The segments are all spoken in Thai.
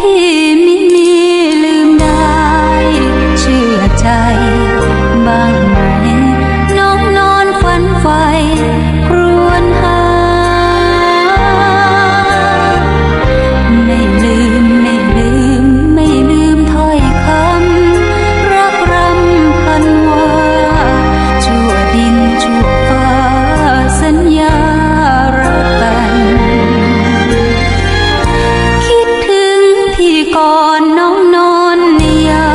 ঢেউ ก่อนน้องนอนเดีว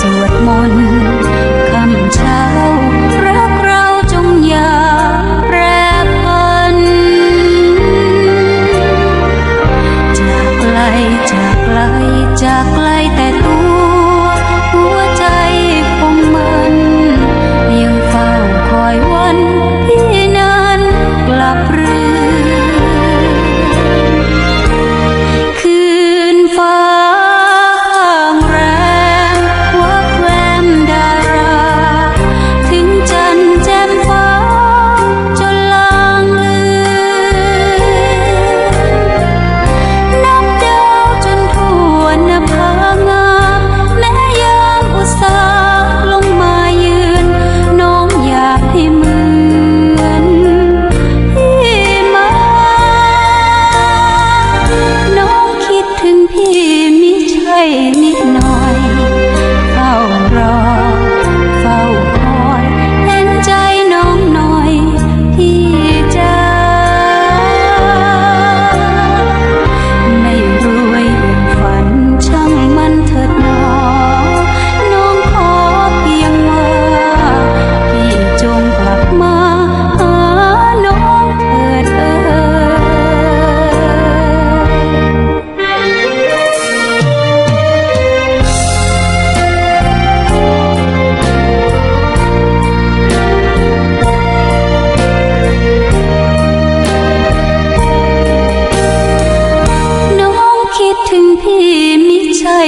สวดมนต์คำเช้ารักเราจงย่าแปรพันจากไกลจากไกลจากไกลแต่ ใช่